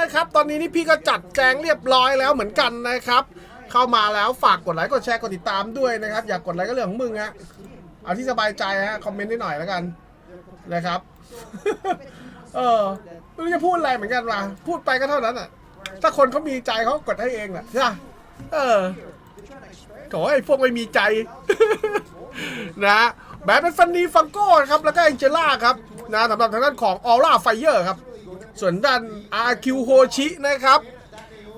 นะครับ ตอนนี้นี่พี่ก็จัดแจงเรียบร้อยแล้วเหมือนกันนะครับ เข้ามาแล้วฝากกดไลค์กดแชร์กดติดตามด้วยนะครับ อยากกดไลค์ก็เรื่องของมึงฮะเอาที่สบายใจฮะคอมเมนต์นิดหน่อยแล้วกันนะครับ เออไม่รู้จะพูดอะไรเหมือนกันว่ะพูดไปก็เท่านั้นอะ ถ้าคนเขามีใจเขากดให้เองแหละใช่เออโถ่ไอ้พวกไม่มีใจ นะแบทเป็นฟันนีฟังโก้ครับ แล้วก็แองเจล่าครับ นะสำหรับทางด้านของออร่าไฟเยอร์ครับ ส่วนด้านอาคิวโฮชินะครับ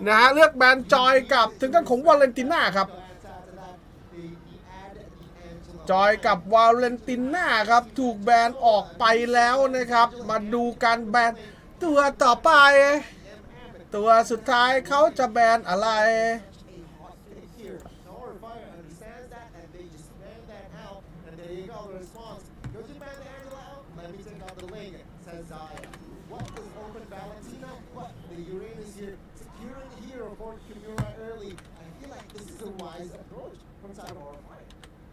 นะฮะเลือกแบรนด์จอยกับถึงกันของวาเลนติน่าครับ จอยกับวาเลนติน่าครับ ถูกแบนออกไปแล้วนะครับ มาดูการแบนตัวต่อไป ตัวสุดท้ายเขาจะแบนอะไร here. Nora Fire understands that and they just ban that out. And there you go, the response. Go to ban the Angela out. Let me take out the link, says Zaya. What was open Valentina? What? The Uranus here. Securing the hero for Kimura early. I feel like this is a wise approach from side of Nora Fire.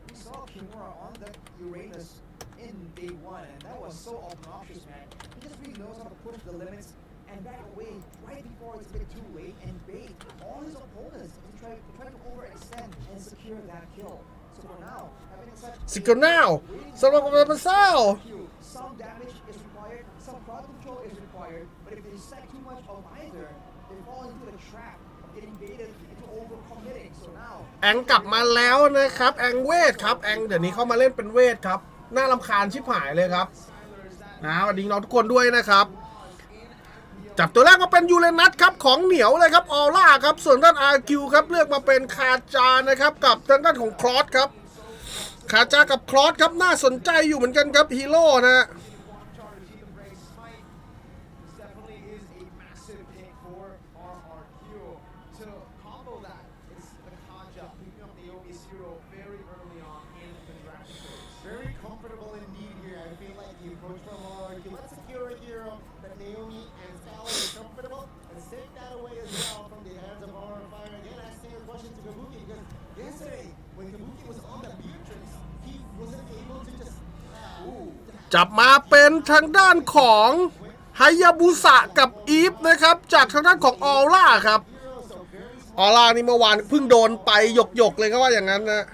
We saw Kimura on the Uranus in day one, and that was so obnoxious, man. He just really knows how to push the limits and back away right before it's a bit too late and bait all his opponents to try, to try to overextend and secure that kill. So for now, having such สิกนาวสำหรับกำลังเศร้า Q, some damage is required, some crowd control is required, but if they stack too much of either, they fall into the trap of getting baited into overcommitting. So now, แองกลับมาแล้วนะครับ แองเวทครับแองเดี๋ยวนี้เข้ามาเล่นเป็นเวทครับ น่ารำคาญชิบหายเลยครับนะสวัสดีน้องทุกคนด้วยนะครับ จับตัวแรกมาเป็นยูเรนัสครับของเหนียวเลยครับออร่าครับส่วนด้านอาร์คิวครับเลือกมาเป็นคาจานะครับกับทางด้านของคลอสครับคาจากับคลอสครับน่าสนใจอยู่เหมือนกันครับฮีโร่นะฮะ จับมาเป็นทางด้านของไฮยาบุสะกับอีฟนะครับ จากทางด้านของออร่าครับ ออร่านี่เมื่อวานเพิ่งโดนไปหยกหยกๆเลยก็ว่าอย่างนั้นนะ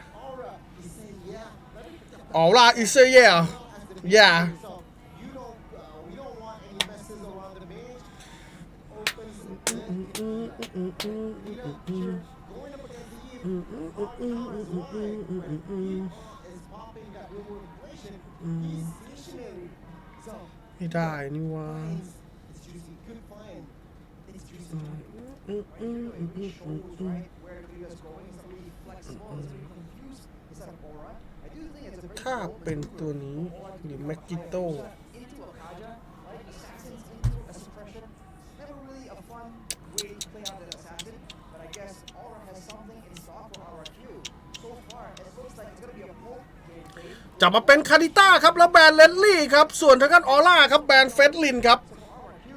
ออร่าอิเซเย่ย่า So ไม่ได้นี่วะอืถ้าเป็นตัวนี้หรือแมกกิโต้ จะมาเป็นคาริต้าครับแล้วแบรนด์เลนลี่ครับส่วนทางด้านออร่าครับแบรนด์เฟสลินครับ RRQ,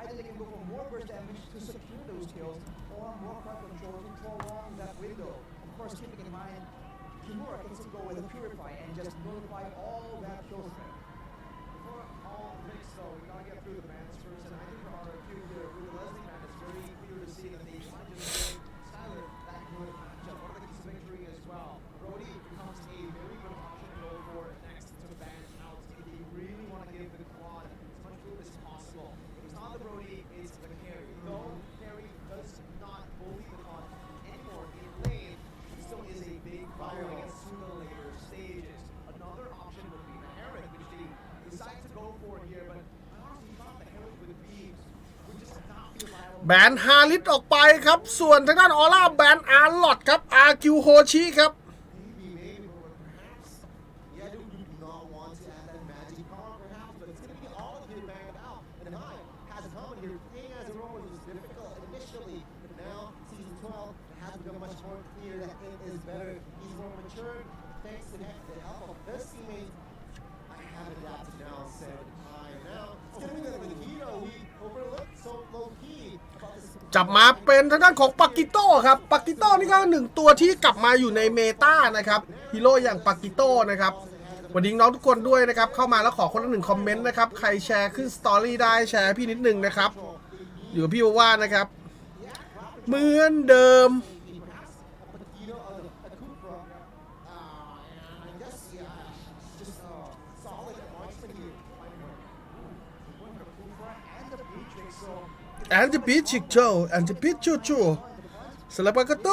either they can go for more burst damage to secure those kills, or more crowd control to prolong that window. Of course, keeping in mind, Kimura can still go with a Purify and just nullify all that kill threat. For all picks, though, we gotta get through the bans first, and I think for RRQ here, with the Leslie ban, it's very clear to see that they want to just give Skyler that good matchup. One of the keys to victory as well. Brody becomes a very good option to go for next to ban out if they really want to give the quad as much food as possible. If it's not the Brody, it's the carry. Though carry does not bully the quad anymore in lane, he still is a big fire against sooner or later stages. Another option would be the Heron, which they decide to go for here, but I honestly thought the Heron with beams would just not be viable. แบนฮาริสออกไปครับ ส่วนทางด้านออร่าแบนอาร์ลอดครับอาร์คิวโฮชิครับ Maybe, maybe, but perhaps, yeah, do do not want to add that magic power, perhaps, but it's gonna be all of you banged out. And Nine has a comment here, playing as a robot was difficult initially, but now, season 12, it has become much more clear that it is better. He's more mature, thanks to the the help of this teammate. I have adapted now, said I. Now, it's gonna be the, the hero we overlooked so low key about this จับมาเป็นทางด้านของปากิโต้ครับปากิโต้นี่ก็หนึ่งตัวที่กลับมาอยู่ในเมตานะครับฮีโร่อย่างปากิโต้นะครับวันนี้น้องทุกคนด้วยนะครับเข้ามาแล้วขอคนละหนึ่งคอมเมนต์นะครับใครแชร์ขึ้นสตอรี่ได้แชร์พี่นิดนึงนะครับอยู่กับพี่ว่าว่านะครับเหมือนเดิม you know, a, a Cupra, uh, and I guess, yeah, just uh, solid marksman here. One for Kufra and the Beatrix, so แอนติพิชิกโชแอนติพิชูชูสลับกระตู RRQ, the potential for them to flank around is still very much alive. So now we will see finally, is this Paquito, ESP Paquito, is แอ안티비칙 저 안티비초 초 슬라바가 또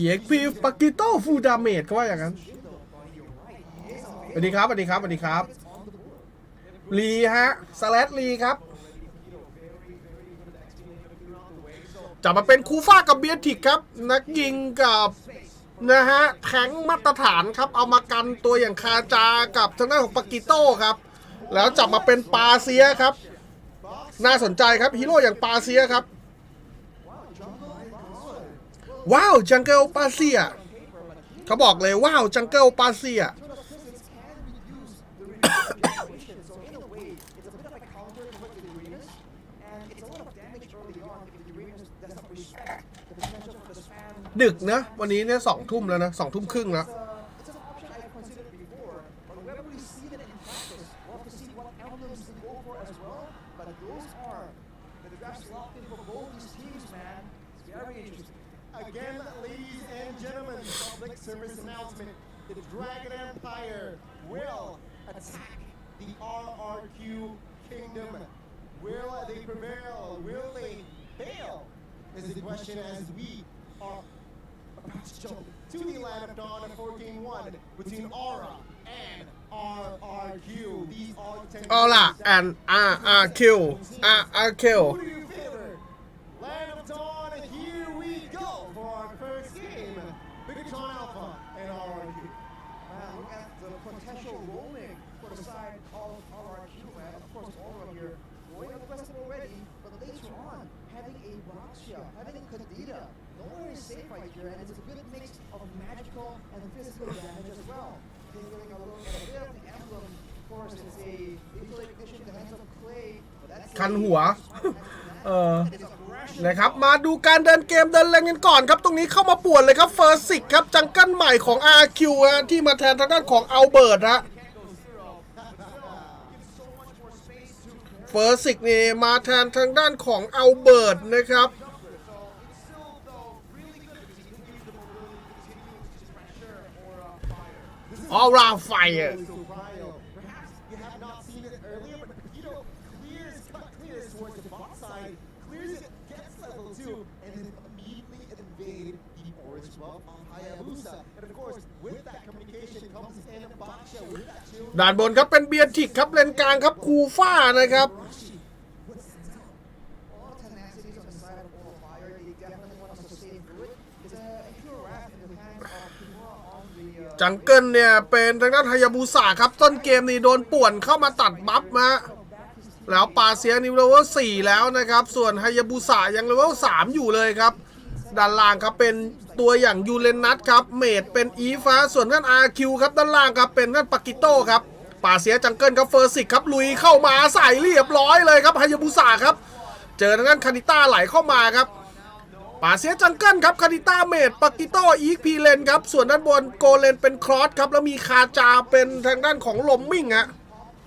EXP ปักกิโต้ฟูลดาเมจเขาว่าอย่างนั้นสวัสดีครับสวัสดีครับสวัสดีครับรีฮะสแลตรีครับ จะมาเป็นคูฟ่ากับเบียร์ทิกครับ นักยิงกับนะฮะแทงมาตรฐานครับ เอามากันตัวอย่างคาจากับทางด้านของปากิโต้ครับ แล้วจับมาเป็นปาเซียครับ น่าสนใจครับฮีโร่อย่างปาเซียครับ ว้าวจังเกิลปาเซียเขาบอกเลยว้าวจังเกิลปาเซีย So in a way, it's a bit of a counter to what the Uranus, and it's a lot of damage early on if the Uranus does not respect the potential for the spam. ดึกนะ วันนี้เนี่ยสองทุ่มแล้วนะสองทุ่มครึ่งแล้ว It's, a, it's an option I've considered before, but when we see it in practice, we'll have to see what emblems to go for as well. But those are the drafts locked in for both these teams, man. It's very interesting. Again, ladies and gentlemen, public service announcement. The Dragon Empire will attack the RRQ Kingdom. Will they prevail? Will they fail? Is the question as we are about to jump to the land of dawn of 14-1 between Aura and RRQ. These are the เอาล่ะ and R R Q R R Q Who do you favor? Land of Dawn, here we go for our first game. Victron Alpha and RRQ. Man, look at the potential rolling for the side of RRQ, man. Of course, Aura here going aggressive already, but later on, having a Roxia, having a Kadita, nowhere is safe right here, and it's a good mix of magical and physical damage as well. Taking a look at a bit of the emblem, of course, it's a visual ignition in the hands of Clay, but that's คันหัว เออนะครับ มาดูการเดินเกมเดินเล่นกันก่อนครับ ตรงนี้เข้ามาป่วนเลยครับเฟิร์สิกครับ จังเกิลใหม่ของ RQ ฮะที่มาแทนทางด้านของอัลเบิร์ตฮะเฟิร์สิกนี่มาแทนทางด้านของอัลเบิร์ตนะครับ All round fire Hayabusa. And of course, with that communication comes in Baksha with that shield. ด่านบนครับเป็นเบียร์ทิกครับเลนกลางครับคูฟ่านะครับ All tenacity on the side of All Fire. They definitely want to sustain through it. It's a, a pure wrath in the hands of Kimura on the. Uh, จังเกิลเนี่ยเป็นทางด้านฮายาบุสะครับ ต้นเกมนี่โดนป่วนเข้ามาตัดบัฟมาแล้วปาเซียนิวเลเวล4แล้วนะครับ ส่วนฮายาบุสะยังเลเวล3อยู่เลยครับ ด้านล่างครับเป็นตัวอย่างยูเลนนัทครับเมดเป็นอีฟ้าส่วนด้านอาคิวครับด้านล่างครับเป็นด้านปากิโต้ครับป่าเซียจังเกิลครับเฟอร์ซิกครับลุยเข้ามาใส่เรียบร้อยเลยครับฮายาบุสะครับ เจอทางด้านคานิต้าไหลเข้ามาครับป่าเสียจังเกิลครับคาริต้าเมดปากิโต้อีกพีเลนครับส่วนด้านบนโกเลนเป็นครอสครับแล้วมีคาจาเป็นทางด้านของลมมิ่งฮะ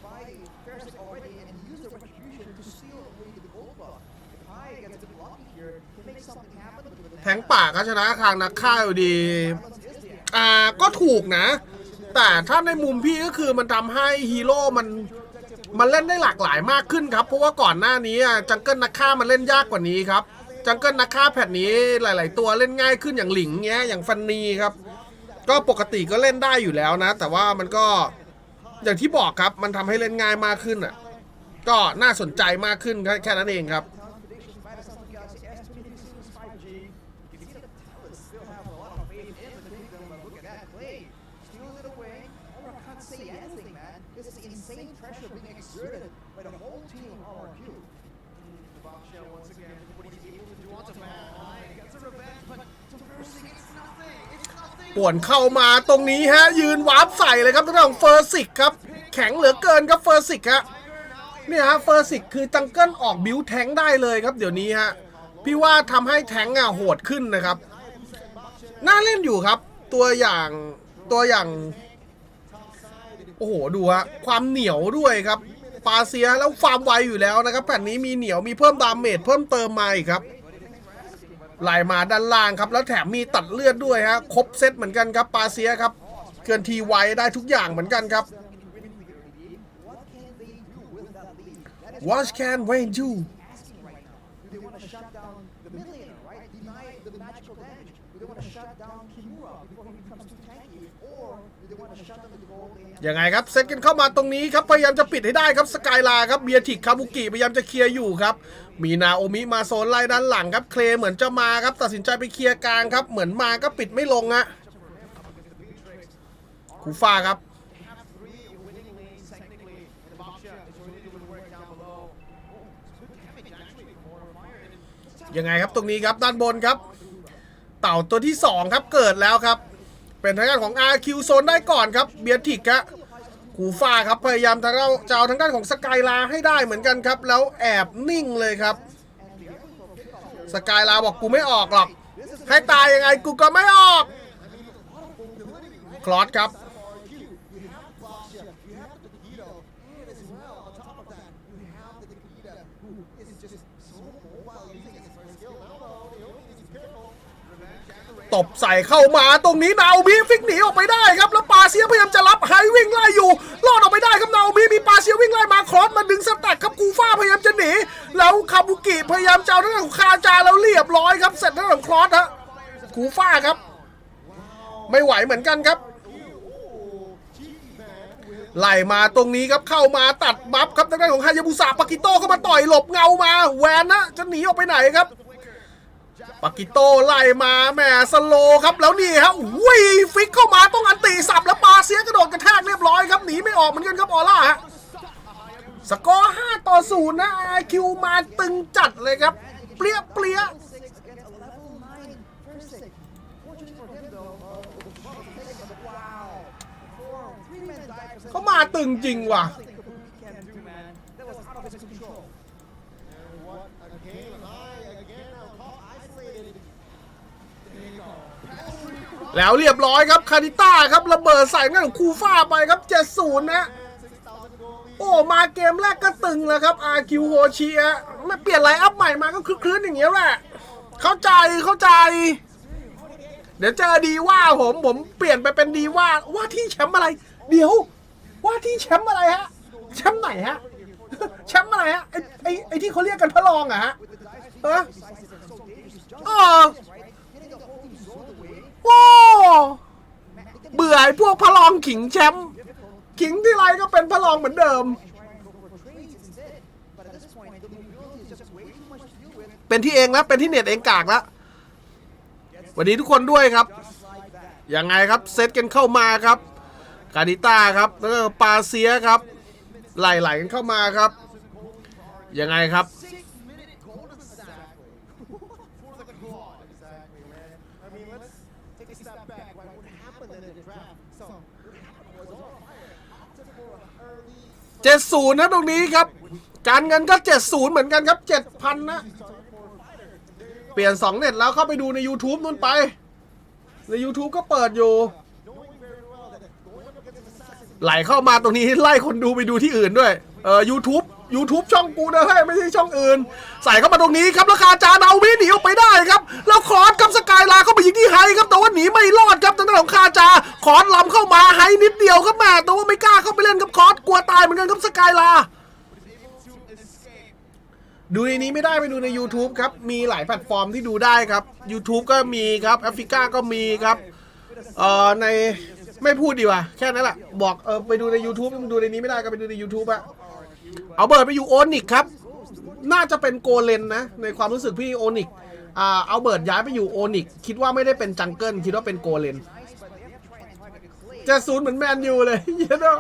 by Ferris already and he used the retribution to seal away the gold buff. If Pai gets a bit lucky here, can make something happen with the แทงป่าก็ชนะคางนักฆ่าอยู่ดี อ่าก็ถูกนะ แต่ถ้าในมุมพี่ก็คือมันทำให้ฮีโร่มันมันเล่นได้หลากหลายมากขึ้นครับ เพราะว่าก่อนหน้านี้อะจังเกิลนักฆ่ามันเล่นยากกว่านี้ครับ จังเกิลนักฆ่าแพทนี้หลาย ๆ ตัวเล่นง่ายขึ้นอย่างหลิงเงี้ยอย่างฟันนีครับ ก็ปกติก็เล่นได้อยู่แล้วนะ แต่ว่ามันก็อย่างที่บอกครับมันทำให้เล่นง่ายมากขึ้นอะ ก็น่าสนใจมากขึ้นแค่นั้นเองครับ Town's predictions by the Samsung Galaxy S23 series 5G. You can see that the talents still have a lot of faith in the kingdom, but look at that play. Steals it away. Aura can't say anything, man. This is insane pressure being exerted by the whole team of RRQ. The bombshell once again, what he's able to do onto Mankind. Gets a revenge, but to Percy, it's nothing. It's nothing. ป่วนเข้ามาตรงนี้ฮะ ยืนวาร์ปใส่เลยครับทางด้านของเฟอร์ซิกครับ แข็งเหลือเกินครับเฟอร์ซิกฮะเนี่ยฮะเฟอร์ซิกคือจังเกิลออกบิวแทงค์ได้เลยครับ เดี๋ยวนี้ฮะพี่ว่าทำให้แทงค์อะโหดขึ้นนะครับ น่าเล่นอยู่ครับ ตัวอย่างตัวอย่าง โอ้โหดูฮะความเหนียวด้วยครับปาเซียแล้วฟาร์มไวอยู่แล้วนะครับแผ่นนี้มีเหนียวมีเพิ่มดาเมจเพิ่มเติมมาอีกครับ ลายมาด้านล่างครับ แล้วแถมมีตัดเลือดด้วยฮะครบเซตเหมือนกันครับปาเซียครับเคลื่อนทีไวได้ทุกอย่างเหมือนกันครับวอชการเวนจูยังไงครับเซตกันเข้ามาตรงนี้ครับ พยายามจะปิดให้ได้ครับ สกายลาครับเบียร์ทิกคาบุกิพยายามจะเคลียร์อยู่ครับ มีนาโอมิมาโซนไล่ด้านหลังครับ เคลเหมือนจะมาครับ ตัดสินใจไปเคลียร์กลางครับ เหมือนมาก็ปิดไม่ลงอะคูฟ้าครับ ยังไงครับตรงนี้ครับด้านบนครับ เต่าตัวที่ 2 ครับเกิดแล้วครับ เป็นทางด้านของ RQ โซนได้ก่อนครับเบียร์ทิกครั กูฟ้าครับพยายามจะเอาจะเอาทางด้านของสกายลาให้ได้เหมือนกันครับ แล้วแอบนิ่งเลยครับ สกายลาบอกกูไม่ออกหรอก ให้ตายยังไงกูก็ไม่ออกคลอสครับ ตบใส่เข้ามาตรงนี้นาโอมิฟิกหนีออกไปได้ครับ แล้วปาเซียพยายามจะรับไฮวิ่งไล่อยู่รอดออกไปได้ครับนาโอมิมีปาเซียวิ่งไล่มาครอสมาดึงสแต็กครับกูฟ้าพยายามจะหนี แล้วคาบุกิพยายามจะเอาทางด้านของคาจาแล้วเรียบร้อยครับ เสร็จทางด้นของครอสฮะกูฟ้าครับ ไม่ไหวเหมือนกันครับไล่มาตรงนี้ครับเข้ามาตัดบัฟครับทางด้านของฮายาบุสะปากิโต้เข้ามาต่อยหลบเงามาแวนนะจะหนีออกไปไหนครับ ปากิโต้ไล่มาแหมสโลครับแล้วนี่ฮะวิ่งฟิกเข้ามาต้องอันตีสับแล้วปาเสียกระโดดกระแทกเรียบร้อยครับหนีไม่ออกเหมือนกันครับออร่าฮะสกอร์ 5 ต่อ 0 นะ IQ มาตึงจัดเลยครับ เปรี้ยเปรี้ย Six against a level nine Persic. Fortunate for him though. Uh, wow. Four three-man dive for เขามาตึงจริงว่ะ Nothing Kabuki can do, man. That was out of his control. what a game high again. Now call isolated. There you go. แล้วเรียบร้อยครับคาริต้าครับระเบิดใส่หน้าของคูฟ้าไปครับ70นะโอ้มาเกมแรกก็ตึงแล้วครับ RQ โฮชิอะไม่เปลี่ยนไลน์อัพใหม่มาก็คลึกๆอย่างเงี้ยแหละเข้าใจเข้าใจ เดี๋ยวเจอดีว่าผมผมเปลี่ยนไปเป็นดีว่าว่าที่แชมป์อะไร เดี๋ยว ว่าที่แชมป์อะไรฮะแชมป์ไหนฮะแชมป์อะไรฮะไอไอไอที่เขาเรียกกันพระรองอะฮะเออ โอ้เบื่อไอ้พวกพระรองขิงแชมป์ขิงที่ไรก็เป็นพระรองเหมือนเดิม เป็นที่เองแล้วเป็นที่เน็ตเองกากแล้วสวัสดีทุกคนด้วยครับยังไงครับเซตกันเข้ามาครับกาดิต้าครับแล้วก็ปาเซียครับไหลๆกันเข้ามาครับยังไงครับ Six minute golden sack for the quad. Exactly, man. I mean, let's take a step back. Right? What happened in เจ็ดศูนย์นะตรงนี้ครับ การเงินก็เจ็ดศูนย์เหมือนกันครับเจ็ดพันนะ เปลี่ยนสองเน็ตแล้วเข้าไปดูใน YouTube นู่นไป ใน YouTube ก็เปิดอยู่ ไหลเข้ามาตรงนี้ไล่คนดูไปดูที่อื่นด้วย เออ YouTube YouTube ช่องกูนะเฮ้ยไม่ใช่ช่องอื่น ใส่เข้ามาตรงนี้ครับแล้วคาจานาวิหนีออกไปได้ครับ แล้วคอร์สกับสกายลาเข้าไปยิงที่ไฮครับแต่ว่าหนีไม่รอดครับทางด้านของคาจาคอร์สลำเข้ามาไฮนิดเดียวครับแม่แต่ว่าไม่กล้าเข้าไปเล่นกับคอร์สกลัวตายเหมือนกันครับสกายลาดูในนี้ไม่ได้ไปดูใน YouTube ครับ มีหลายแพลตฟอร์มที่ดูได้ครับ YouTube ก็มีครับแอฟริกาก็มีครับเอ่อในไม่พูดดีกว่า แค่นั้นแหละบอกเออไปดูใน YouTube ดูในนี้ไม่ได้ก็ไปดูใน YouTube อะ เอาเบิร์ดไปอยู่โอนิกครับ น่าจะเป็นโกเลนนะ ในความรู้สึกพี่โอนิกอ่าเอาเบิร์ดย้ายไปอยู่โอนิกคิดว่าไม่ได้เป็นจังเกิลคิดว่าเป็นโกเลนจะศูนย์เหมือนแมนยูเลยเยเนาะ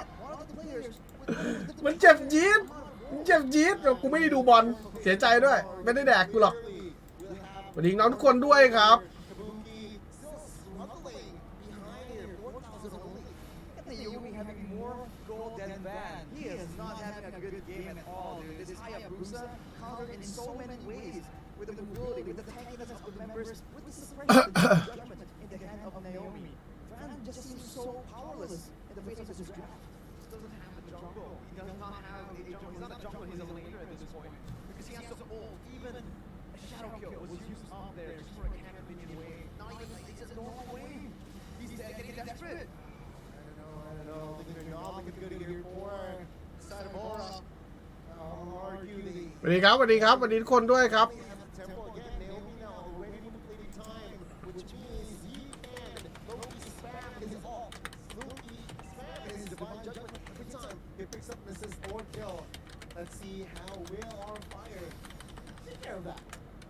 มันเจ็บจี๊ดเจ็บจี๊ดกูไม่ได้ดูบอลเสียใจด้วย ไม่ได้แดกกูหรอกสวัสดีน้องทุกคนด้วยครับ having more gold than Van. He is not having a good game at all, dude. This Hayabusa countered in so many ways with the mobility, with the tankiness of the members, with the suppression of the judgment in the hand of Naomi. Fran just seems so powerless in the face of this draft. doesn't have a jungle. He does not have a jungle. He's not a jungle, he's a laner at this point. Because he has to ult. Even a shadow kill was used up there สวัสดีครับสวัสดีครับสวัสดีทุกคนด้วยครับ Let's see how Will on fire. Take care of that.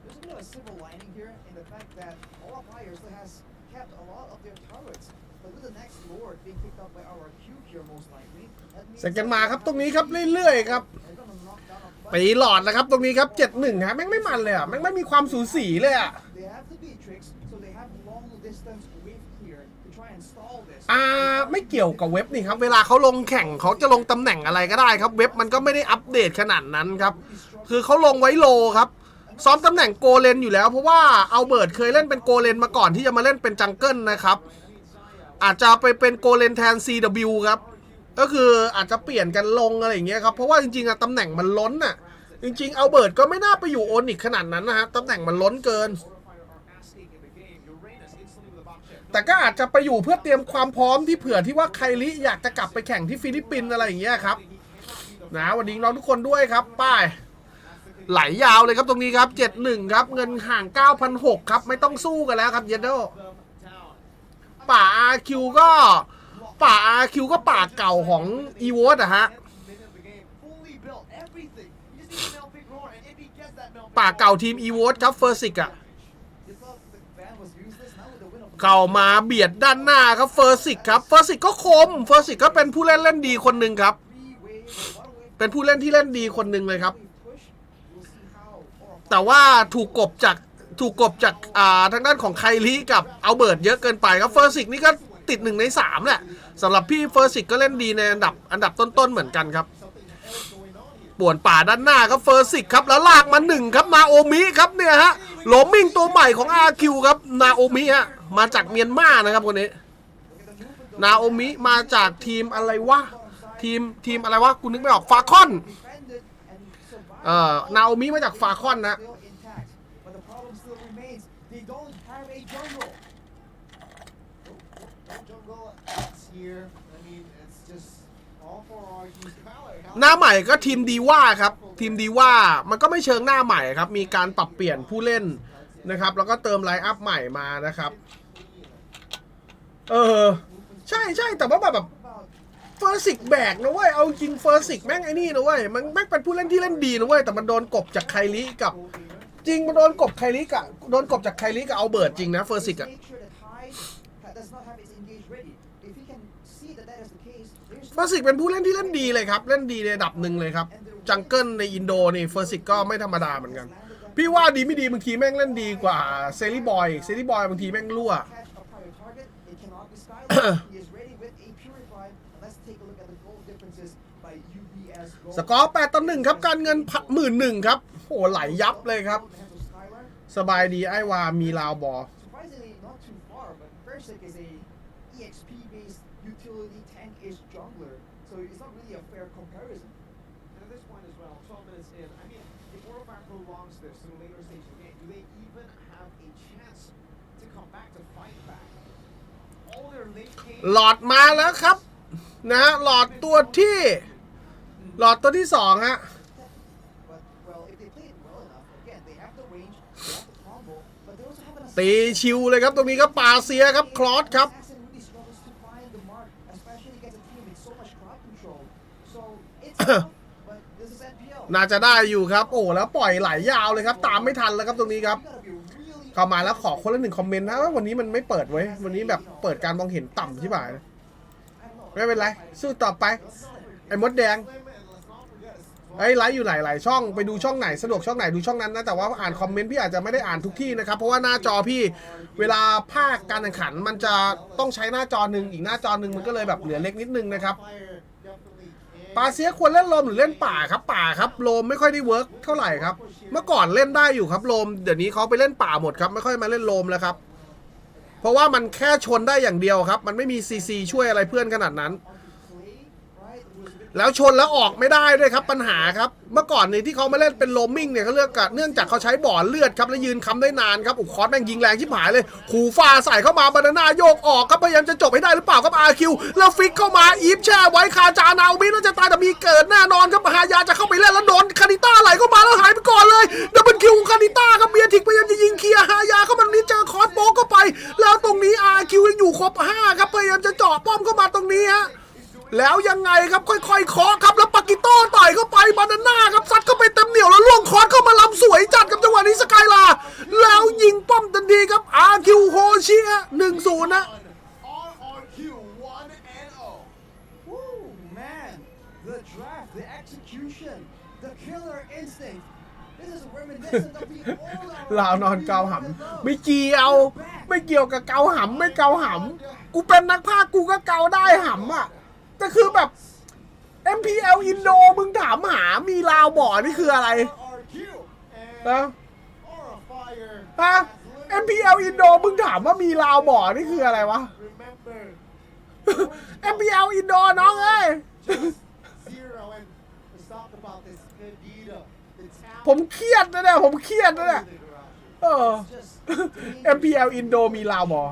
There's a bit of a silver lining here in the fact that all Fire still has kept a lot of their turrets. But with the next Lord being picked up by our Q here most likely, that means เสร็จกันมาครับตรงนี้ครับเรื่อยๆครับ they're gonna knock down a ตีหลอดนะครับตรงนี้ครับ7-1ฮะแม่งไม่มันเลยอะแม่งไม่มีความสูสีเลยอะ They have the Beatrix, so they have long distance wave here to try and stall this. อ่าไม่เกี่ยวกับเว็บนี่ครับ เวลาเขาลงแข่งเขาจะลงตำแหน่งอะไรก็ได้ครับ เว็บมันก็ไม่ได้อัปเดตขนาดนั้นครับ คือเขาลงไว้โลครับ ซ้อมตำแหน่งโกเลนอยู่แล้ว เพราะว่าเอาเบิร์ดเคยเล่นเป็นโกเลนมาก่อนที่จะมาเล่นเป็นจังเกิลนะครับ อาจจะไปเป็นโกเลนแทน CW ครับ ก็คืออาจจะเปลี่ยนกันลงอะไรอย่างเงี้ยครับ เพราะว่าจริงๆอะตำแหน่งมันล้นอะจริงๆเอาเบิร์ดก็ไม่น่าไปอยู่โอนิกขนาดนั้นนะฮะตำแหน่งมันล้นเกิน แต่ก็อาจจะไปอยู่เพื่อเตรียมความพร้อมที่เผื่อที่ว่าไคลิอยากจะกลับไปแข่งที่ฟิลิปปินส์อะไรอย่างเงี้ยครับนะวันนี้น้องทุกคนด้วยครับ ป้ายไหลยาวเลยครับตรงนี้ครับ 71 ครับ เงินห่าง 9,600 ครับ ไม่ต้องสู้กันแล้วครับเยนโด ป่าอาคิวก็ป่าอาคิวก็ป่าเก่าของ e v o อะฮะ ป่าเก่าทีมอี e v o ครับเฟอร์สิกอะเข้ามาเบียดด้านหน้าครับเฟอร์สิกครับเฟอร์สิกก็คมเฟอร์สิกก็เป็นผู้เล่นเล่นดีคนหนึ่งครับ เป็นผู้เล่นที่เล่นดีคนหนึ่งเลยครับ แต่ว่าถูกกบจาก ถูกกบจากอ่าทางด้านของไคลีกับเอาเบิร์ดเยอะเกินไปครับเฟอร์ซิกนี่ก็ติดหนึ่งในสามแหละสำหรับพี่เฟอร์ซิกก็เล่นดีในอันดับอันดับต้นๆเหมือนกันครับป่วนป่าด้านหน้าครับเฟอร์ซิกครับแล้วลากมาหนึ่งครับนาโอมิครับเนี่ยฮะหลมมิงตัวใหม่ของ RQ ครับนาโอมิฮะมาจากเมียนมานะครับคนนี้นาโอมิมาจากทีมอะไรวะทีมทีมอะไรวะกูนึกไม่ออกฟาคอนเอ่อนาโอมิมาจากฟาคอนนะ Still intact, but the problem still remains. They don't have a jungle. no jungle, it's here. I mean, it's just all for our use valor. หน้าใหม่ก็ทีมดีว่าครับ ทีมดีว่ามันก็ไม่เชิงหน้าใหม่ครับ มีการปรับเปลี่ยนผู้เล่นนะครับ แล้วก็เติมไลน์อัพใหม่มานะครับ เออ ใช่ใช่แต่ว่าแบบเฟอร์ซิกแบกนะเว้ย เอาจริงเฟอร์ซิกแม่งไอ้นี่นะเว้ย มันแม่งเป็นผู้เล่นที่เล่นดีนะเว้ย แต่มันโดนกบจากไคลิกับ จริงมันโดนกบไคลิกับโดนกบจากไคลิกับเอาเบิร์ดจริงนะเฟอร์ซิกอะ make sure that Hyde ha- does not have its engage ready. If he can see that that is the case, there's เฟ อร์ซิกเป็นผู้เล่นที่เล่นดีเลยครับ เล่นดีในระดับหนึ่งเลยครับ จังเกิลในอินโดนี่เฟอร์ซิกก็ไม่ธรรมดาเหมือนกัน พี่ว่าดีไม่ดีบางทีแม่งเล่นดีกว่าเซรีบอยเซรีบอยบางทีแม่งรั่ว catch a prior target. It cannot be Skylar. he is ready with a purified. And let's take a look at the goal differences by UBS goal. สกอร์8ต่อ1ครับ การเงินพันหมื่นหนึ่งครับโหไหลยับเลยครับ สบายดีไอ้วามีลาวบอ is a EXP-based utility tank-ish jungler, so it's not really a fair comparison. And at this point as well, 12 minutes in, I mean, if Fortifier prolongs this to a later stage of the game, do they even have a chance to come back to fight back? All their late game หลอดมาแล้วครับ นะฮะหลอดตัวที่ หลอดตัวที่สองฮะ But well, if they play it well enough, again, they have the range, they have the combo, but they also have an ตีชิวเลยครับตรงนี้ครับปาเซียครับคลอสครับ assassin really struggles to find the mark, especially against a team with so much crowd control. So it's tough, but this is NPL. น่าจะได้อยู่ครับ โอ้แล้วปล่อยไหลยาวเลยครับ ตามไม่ทันแล้วครับตรงนี้ครับ เข้ามาแล้วขอคนละหนึ่งคอมเมนต์นะว่าวันนี้มันไม่เปิดไว้ วันนี้แบบเปิดการมองเห็นต่ำใช่ไหม I don't know. ไม่เป็นไร สู้ต่อไป ไอ้มดแดงไอ้ไลฟ์อยู่หลายหลายช่องไปดูช่องไหนสะดวกช่องไหนดูช่องนั้นนะแต่ว่าอ่านคอมเมนต์พี่อาจจะไม่ได้อ่านทุกที่นะครับเพราะว่าหน้าจอพี่เวลาภาคการแข่งขันมันจะต้องใช้หน้าจอหนึ่งอีกหน้าจอหนึ่งมันก็เลยแบบเหลือเล็กนิดนึงนะครับ ปลาเสียควรเล่นลมหรือเล่นป่าครับป่าครับลมไม่ค่อยได้เวิร์กเท่าไหร่ครับ เมื่อก่อนเล่นได้อยู่ครับลมเดี๋ยวนี้เขาไปเล่นป่าหมดครับ ไม่ค่อยมาเล่นลมแล้วครับ เพราะว่ามันแค่ชนได้อย่างเดียวครับ มันไม่มีซีซีช่วยอะไรเพื่อนขนาดนั้น right? It was a bit แล้วชนแล้วออกไม่ได้ด้วยครับปัญหาครับ เมื่อก่อนเนี่ยที่เขามาเล่นเป็นโลมิงเนี่ยเขาเลือกกะเนื่องจากเขาใช้บ่อเลือดครับ แล้วยืนคำได้นานครับอุคอสแม่งยิงแรงชิบหายเลยขู่ฟาใส่เข้ามาบานาน่าโยกออกครับพยายามจะจบให้ได้หรือเปล่าครับอาคิวแล้วฟิกเข้ามาอีฟแช่ไว้คาจานาโอมิน่าจะตายแต่มีเกิดแน่นอนครับฮายาจะเข้าไปเล่นแล้วโดนคานิต้าไหลเข้ามาแล้วหายไปก่อนเลยดับเบิลคิวคานิต้าครับเบียทิกพยายามจะยิงเคลียร์ฮายาเข้ามานี้เจอคอสโบกเข้าไป แล้วตรงนี้อาคิวยังอยู่ครบห้าครับพยายามจะเจาะป้อมเข้ามาตรงนี้ฮะ แล้วยังไงครับค่อยๆเคาะครับแล้วปากิโต้ต่อยเข้าไปบานาน่าครับซัดเข้าไปเต็มเหนียวแล้วล่วงคอร์สเข้ามาลำสวยจัดกับจังหวะนี้สกายลา แล้วยิงป้อมทันทีครับอาคิวโฮชิฮะหนึ่งศูนย์นะ RRQ 1 and 0. Woo, man, the drive, the execution, the killer instinct. This is reminiscent of the old ลาวนอนเกาหำไม่เกี่ยว ไม่เกี่ยวกับเกาหำไม่เกาหำกูเป็นนักพากย์กูก็เกาได้หำอะ แต่คือแบบ MPL อินโดมึงถามหา มีลาวบ่อนี่คืออะไร RRQ and นะ Aura Fire. ฮะ MPL อินโดมึงถามว่ามีลาวบ่อนี่คืออะไรวะ Remember, MPL อินโดน้องเอ้ย zero and let's talk about this Candido. The talent ผมเครียดนะเนี่ย ผมเครียดนะเนี่ย in the garage. เออ just MPL อินโดมีลาวบอ